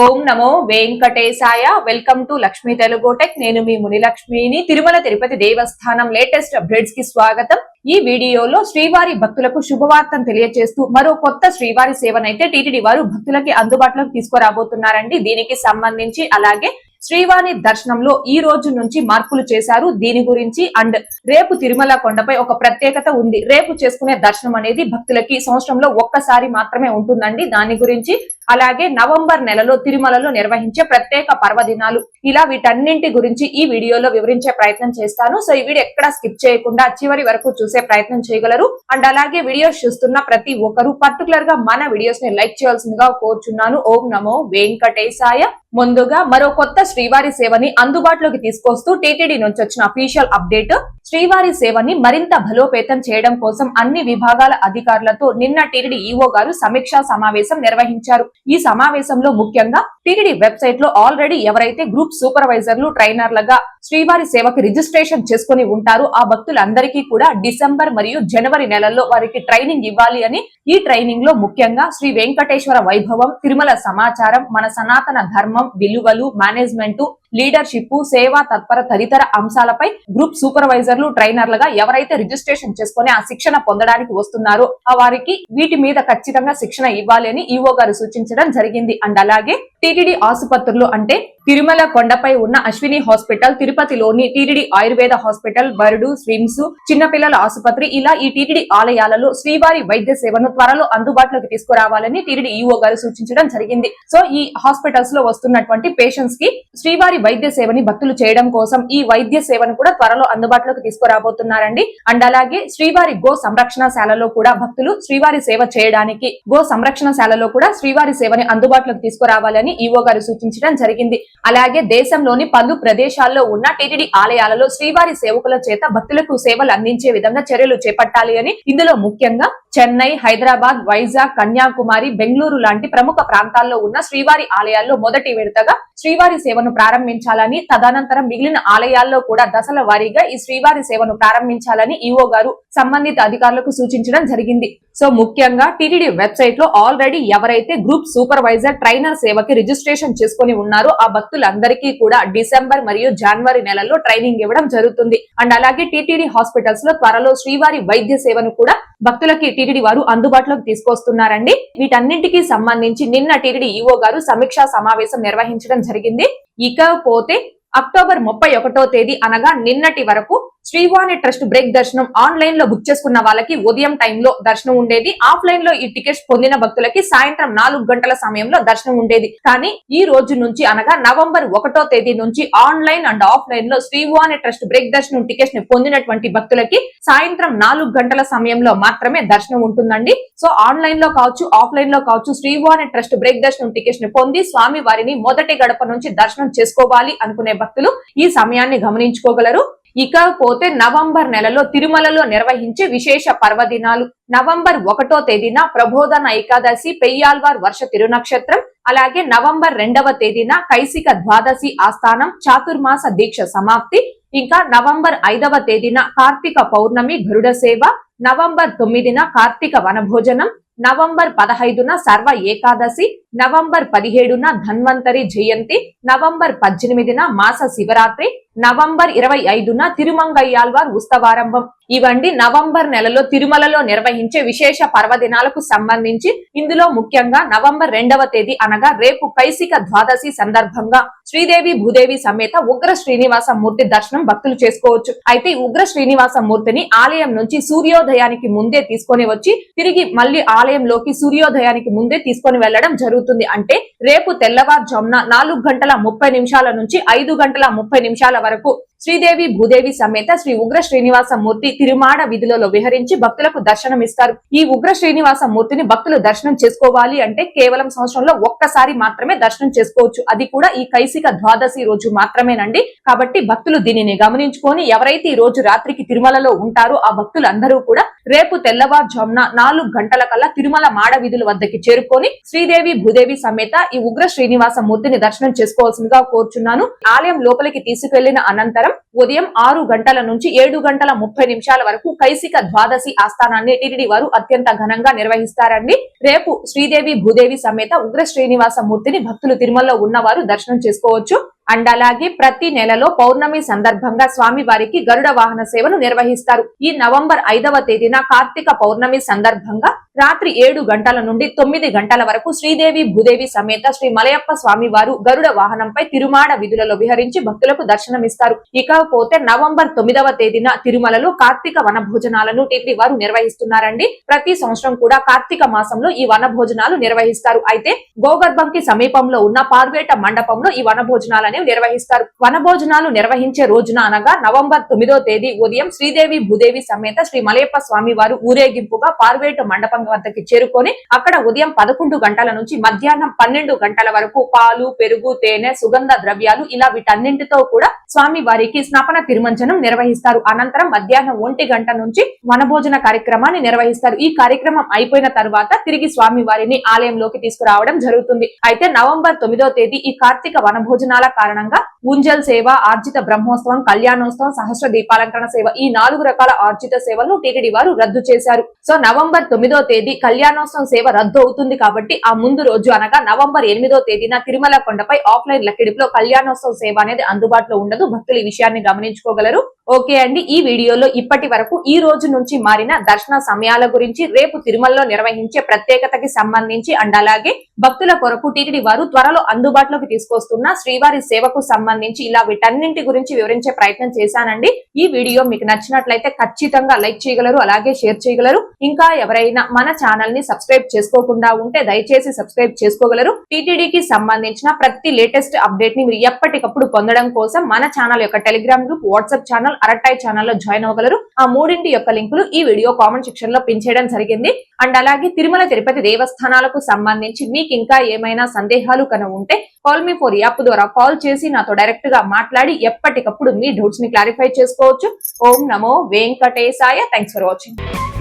ఓం నమో వెంకటేశాయ. Welcome to Lakshmi Telugu tech. నేను మీ మునిలక్ష్మిని. తిరుమల తిరుపతి దేవస్థానం లేటెస్ట్ అప్డేట్స్కి స్వాగతం. ఈ వీడియోలో శ్రీవారి భక్తులకు శుభవార్తను తెలియజేస్తూ మరో కొత్త శ్రీవారి సేవనైతే టీటీడీ వారు భక్తులకి అందుబాటులోకి తీసుకురాబోతున్నారండి. దీనికి సంబంధించి అలాగే శ్రీవారి దర్శనంలో ఈ రోజు నుంచి మార్పులు చేశారు. దీని గురించి అండ్ రేపు తిరుమల కొండపై ఒక ప్రత్యేకత ఉంది. రేపు చేసుకునే దర్శనం అనేది భక్తులకి సంవత్సరంలో ఒక్కసారి మాత్రమే ఉంటుందండి. దాని గురించి అలాగే నవంబర్ నెలలో తిరుమలలో నిర్వహించే ప్రత్యేక పర్వదినాలు. ఇలా వీటన్నింటి గురించి ఈ వీడియోలో వివరించే ప్రయత్నం చేస్తాను. సో ఈ వీడియో ఎక్కడ స్కిప్ చేయకుండా చివరి వరకు చూసే ప్రయత్నం చేయగలరు. అండ్ అలాగే వీడియోస్ చూస్తున్న ప్రతి ఒక్కరు పర్టికులర్గా మన వీడియోస్ని లైక్ చేయాల్సిందిగా కోరుచున్నాను. ఓం నమో వెంకటేశాయ. ముందుగా మరో కొత్త శ్రీవారి సేవని అందుబాటులోకి తీసుకొస్తూ టీటీడీ నుంచి వచ్చిన అఫీషియల్ అప్డేట్. శ్రీవారి సేవని మరింత బలోపేతం చేయడం కోసం అన్ని విభాగాల అధికారులతో నిన్న టీటీడీ ఈఓ గారు సమీక్షా సమావేశం నిర్వహించారు. ఈ సమావేశంలో ముఖ్యంగా టీడీ వెబ్సైట్లో ఆల్రెడీ ఎవరైతే గ్రూప్ సూపర్వైజర్లు ట్రైనర్లుగా శ్రీవారి సేవకి రిజిస్ట్రేషన్ చేసుకుని ఉంటారో ఆ భక్తులందరికీ కూడా డిసెంబర్ మరియు జనవరి నెలల్లో వారికి ట్రైనింగ్ ఇవ్వాలి అని ఈ ట్రైనింగ్లో ముఖ్యంగా శ్రీ వెంకటేశ్వర వైభవం తిరుమల సమాచారం మన సనాతన ధర్మం విలువలు మేనేజ్మెంట్ లీడర్షిప్ సేవా తత్పర తదితర అంశాలపై గ్రూప్ సూపర్వైజర్లు ట్రైనర్లుగా ఎవరైతే రిజిస్ట్రేషన్ చేసుకుని ఆ శిక్షణ పొందడానికి వస్తున్నారో ఆ వారికి వీటి మీద ఖచ్చితంగా శిక్షణ ఇవ్వాలి అని ఈఓ గారు సూచించడం జరిగింది. అండ్ అలాగే టీటీడీ ఆసుపత్రులు అంటే తిరుమల కొండపై ఉన్న అశ్విని హాస్పిటల్ తిరుపతిలోని టీటీడీ ఆయుర్వేద హాస్పిటల్ బరుడు స్విమ్స్ చిన్నపిల్లల ఆసుపత్రి ఇలా ఈ టీటీడీ ఆలయాలలో శ్రీవారి వైద్య సేవను త్వరలో అందుబాటులోకి తీసుకురావాలని టీటీడీ ఈఓ గారు సూచించడం జరిగింది. సో ఈ హాస్పిటల్స్లో వస్తున్నటువంటి పేషెంట్స్కి శ్రీవారి వైద్య సేవని భక్తులు చేయడం కోసం ఈ వైద్య సేవను కూడా త్వరలో అందుబాటులోకి తీసుకురాబోతున్నారండి. అండ్ అలాగే శ్రీవారి గో సంరక్షణశాలలో కూడా భక్తులు శ్రీవారి సేవ చేయడానికి గో సంరక్షణశాలలో కూడా శ్రీవారి సేవని అందుబాటులోకి తీసుకురావాలని ఈఓ గారు సూచించడం జరిగింది. అలాగే దేశంలోని పలు ప్రదేశాల్లో ఉన్న టీటీడీ ఆలయాలలో శ్రీవారి సేవకుల చేత భక్తులకు సేవలు అందించే విధంగా చర్యలు చేపట్టాలి అని ఇందులో ముఖ్యంగా చెన్నై హైదరాబాద్ వైజాగ్ కన్యాకుమారి బెంగళూరు లాంటి ప్రముఖ ప్రాంతాల్లో ఉన్న శ్రీవారి ఆలయాల్లో మొదటి విడతగా శ్రీవారి సేవను ప్రారంభించాలని తదనంతరం మిగిలిన ఆలయాల్లో కూడా దశల వారీగా ఈ శ్రీవారి సేవను ప్రారంభించాలని ఈఓ గారు సంబంధిత అధికారులకు సూచించడం జరిగింది. సో ముఖ్యంగా టీటీడీ వెబ్సైట్లో ఆల్రెడీ ఎవరైతే గ్రూప్ సూపర్వైజర్ ట్రైనర్ సేవకి రిజిస్ట్రేషన్ చేసుకుని ఉన్నారో ఆ భక్తులందరికీ కూడా డిసెంబర్ మరియు జనవరి నెలల్లో ట్రైనింగ్ ఇవ్వడం జరుగుతుంది. అండ్ అలాగే టీటీడీ హాస్పిటల్స్లో త్వరలో శ్రీవారి వైద్య సేవను కూడా భక్తులకి టీటీడీ వారు అందుబాటులోకి తీసుకొస్తున్నారండి. వీటన్నింటికి సంబంధించి నిన్న టీటీడీ ఈఓ గారు సమీక్షా సమావేశం నిర్వహించడం జరిగింది. ఇకపోతే అక్టోబర్ ముప్పై ఒకటో తేదీ అనగా నిన్నటి వరకు శ్రీవాణి ట్రస్ట్ బ్రేక్ దర్శనం ఆన్లైన్లో బుక్ చేసుకున్న వాళ్ళకి ఉదయం టైంలో దర్శనం ఉండేది. ఆఫ్లైన్లో ఈ టికెట్స్ పొందిన భక్తులకి సాయంత్రం నాలుగు గంటల సమయంలో దర్శనం ఉండేది. కానీ ఈ రోజు నుంచి అనగా నవంబర్ ఒకటో తేదీ నుంచి ఆన్లైన్ అండ్ ఆఫ్లైన్లో శ్రీవాణి ట్రస్ట్ బ్రేక్ దర్శనం టికెట్స్ని పొందినటువంటి భక్తులకి సాయంత్రం నాలుగు గంటల సమయంలో మాత్రమే దర్శనం ఉంటుందండి. సో ఆన్లైన్లో కావచ్చు ఆఫ్లైన్లో కావచ్చు శ్రీవాణి ట్రస్ట్ బ్రేక్ దర్శనం టికెట్స్ని పొంది స్వామి వారిని మొదటి గడప నుంచి దర్శనం చేసుకోవాలి అనుకునే భక్తులు ఈ సమయాన్ని గమనించుకోగలరు. ఇకపోతే నవంబర్ నెలలో తిరుమలలో నిర్వహించే విశేష పర్వదినాలు. నవంబర్ ఒకటో తేదీన ప్రబోధన ఏకాదశి పెయ్యాల్వార్ వర్ష తిరునక్షత్రం అలాగే నవంబర్ రెండవ తేదీన కైసిక ద్వాదశి ఆస్థానం చాతుర్మాస దీక్ష సమాప్తి. ఇంకా నవంబర్ ఐదవ తేదీన కార్తీక పౌర్ణమి గరుడ సేవ. నవంబర్ తొమ్మిదిన కార్తీక వనభోజనం. నవంబర్ పదహైదున సర్వ ఏకాదశి. నవంబర్ పదిహేడున ధన్వంతరి జయంతి. నవంబర్ పద్దెనిమిదిన మాస శివరాత్రి. నవంబర్ ఇరవై ఐదున తిరుమంగయ్యాల్వార్ ఉత్సవారంభం. ఇవండి నవంబర్ నెలలో తిరుమలలో నిర్వహించే విశేష పర్వదినాలకు సంబంధించి. ఇందులో ముఖ్యంగా నవంబర్ రెండవ తేదీ అనగా రేపు కైసిక ద్వాదశి సందర్భంగా. శ్రీదేవి భూదేవి సమేత ఉగ్ర శ్రీనివాస మూర్తి దర్శనం భక్తులు చేసుకోవచ్చు. అయితే ఉగ్ర శ్రీనివాస మూర్తిని ఆలయం నుంచి సూర్యోదయానికి ముందే తీసుకొని వచ్చి తిరిగి మళ్ళీ ఆలయంలోకి సూర్యోదయానికి ముందే తీసుకొని వెళ్ళడం జరుగుతుంది. అంటే రేపు తెల్లవారుజామున నాలుగు గంటల ముప్పై నిమిషాల నుంచి ఐదు గంటల ముప్పై నిమిషాల వరకు శ్రీదేవి భూదేవి సమేత శ్రీ ఉగ్ర శ్రీనివాస మూర్తి తిరుమాడ విధులలో విహరించి భక్తులకు దర్శనం ఇస్తారు ఈ ఉగ్ర శ్రీనివాస మూర్తిని భక్తులు దర్శనం చేసుకోవాలి అంటే కేవలం సంవత్సరంలో ఒక్కసారి మాత్రమే దర్శనం చేసుకోవచ్చు. అది కూడా ఈ కైసిక ద్వాదశి రోజు మాత్రమేనండి. కాబట్టి భక్తులు దీనిని గమనించుకొని ఎవరైతే ఈ రోజు రాత్రికి తిరుమలలో ఉంటారో ఆ భక్తులందరూ కూడా రేపు తెల్లవారుజామున నాలుగు గంటల కల్లా తిరుమల మాడ వీధుల వద్దకి చేరుకొని శ్రీదేవి భూదేవి సమేత ఈ ఉగ్ర శ్రీనివాస మూర్తిని దర్శనం చేసుకోవాల్సిందిగా కోరుచున్నాను. ఆలయం లోపలికి తీసుకెళ్ళిన అనంతరం ఉదయం ఆరు గంటల నుంచి ఏడు గంటల ముప్పై నిమిషాల వరకు కైసిక ద్వాదశి ఆస్థానాన్ని టిటిడి వారు అత్యంత ఘనంగా నిర్వహిస్తారండి. రేపు శ్రీదేవి భూదేవి సమేత ఉగ్ర శ్రీనివాస మూర్తిని భక్తులు తిరుమలలో ఉన్నవారు దర్శనం చేసుకోవచ్చు. అండ్ అలాగే ప్రతి నెలలో పౌర్ణమి సందర్భంగా స్వామి వారికి గరుడ వాహన సేవను నిర్వహిస్తారు. ఈ నవంబర్ ఐదవ తేదీన కార్తీక పౌర్ణమి సందర్భంగా రాత్రి ఏడు గంటల నుండి తొమ్మిది గంటల వరకు శ్రీదేవి భూదేవి సమేత శ్రీ మలయప్ప స్వామి వారు గరుడ వాహనంపై తిరుమాడ విధులలో విహరించి భక్తులకు దర్శనమిస్తారు. ఇకపోతే నవంబర్ తొమ్మిదవ తేదీన తిరుమలలో కార్తీక వన భోజనాలను టిటి వారు నిర్వహిస్తున్నారండి. ప్రతి సంవత్సరం కూడా కార్తీక మాసంలో ఈ వన భోజనాలు నిర్వహిస్తారు. అయితే గోగర్భంకి సమీపంలో ఉన్న పార్వేట మండపంలో ఈ వన భోజనాలని అనేవి నిర్వహిస్తారు. వన భోజనాలు నిర్వహించే రోజున అనగా నవంబర్ తొమ్మిదో తేదీ ఉదయం శ్రీదేవి భూదేవి సమేత శ్రీ మలయప్ప స్వామి వారు ఊరేగింపుగా పార్వేటు మండపం వద్దకి చేరుకొని అక్కడ ఉదయం పదకొండు గంటల నుంచి మధ్యాహ్నం పన్నెండు గంటల వరకు పాలు పెరుగు తేనె సుగంధ ద్రవ్యాలు ఇలా వీటన్నింటితో కూడా స్వామి వారికి స్నాపన తిరుమంచనం నిర్వహిస్తారు. అనంతరం మధ్యాహ్నం ఒంటి గంట నుంచి వనభోజన కార్యక్రమాన్ని నిర్వహిస్తారు. ఈ కార్యక్రమం అయిపోయిన తర్వాత తిరిగి స్వామి వారిని ఆలయంలోకి తీసుకురావడం జరుగుతుంది. అయితే నవంబర్ తొమ్మిదో తేదీ ఈ కార్తీక వనభోజనాల కారణంగా ఉంజల్ సేవ ఆర్జిత బ్రహ్మోత్సవం కళ్యాణోత్సవం సహస్ర దీపాలంకరణ సేవ ఈ నాలుగు రకాల ఆర్జిత సేవలను టీటీడీ వారు రద్దు చేశారు. సో నవంబర్ తొమ్మిదో తేదీ కళ్యాణోత్సవం సేవ రద్దు అవుతుంది కాబట్టి ఆ ముందు రోజు అనగా నవంబర్ ఎనిమిదో తేదీన తిరుమల కొండపై ఆఫ్లైన్ లక్కిడిపులో కళ్యాణోత్సవ సేవ అనేది అందుబాటులో ఉండదు. భక్తులు ఈ విషయాన్ని గమనించుకోగలరు. ఓకే అండి ఈ వీడియోలో ఇప్పటి వరకు ఈ రోజు నుంచి మారిన దర్శన సమయాల గురించి రేపు తిరుమలలో నిర్వహించే ప్రత్యేకతకి సంబంధించి అండ్ అలాగే భక్తుల కొరకు టీటీడీ వారు త్వరలో అందుబాటులోకి తీసుకొస్తున్న శ్రీవారి సేవకు సంబంధించి ఇలా వీటన్నింటి గురించి వివరించే ప్రయత్నం చేశానండి. ఈ వీడియో మీకు నచ్చినట్లయితే ఖచ్చితంగా లైక్ చేయగలరు అలాగే షేర్ చేయగలరు. ఇంకా ఎవరైనా మన ఛానల్ని సబ్స్క్రైబ్ చేసుకోకుండా ఉంటే దయచేసి సబ్స్క్రైబ్ చేసుకోగలరు. టీటీడీకి సంబంధించిన ప్రతి లేటెస్ట్ అప్డేట్ని మీరు ఎప్పటికప్పుడు పొందడం కోసం మన ఛానల్ యొక్క telegram group whatsapp channel Arattai ఛానల్లో జాయిన్ అవ్వగలరు. ఆ మూడింటి యొక్క లింకులు ఈ వీడియో కామెంట్ సెక్షన్లో పిన్ చేయడం జరిగింది. అండ్ అలాగే తిరుమల తిరుపతి దేవస్థానాలకు సంబంధించి మీకు ఇంకా ఏమైనా సందేహాలు కనుక ఉంటే కాల్ మీ ఫోర్ యాప్ ద్వారా కాల్ చేసి నాతో డైరెక్ట్గా మాట్లాడి ఎప్పటికప్పుడు మీ డౌట్స్ని క్లారిఫై చేసుకోవచ్చు. ఓం నమో వెంకటేశాయ. Thanks for watching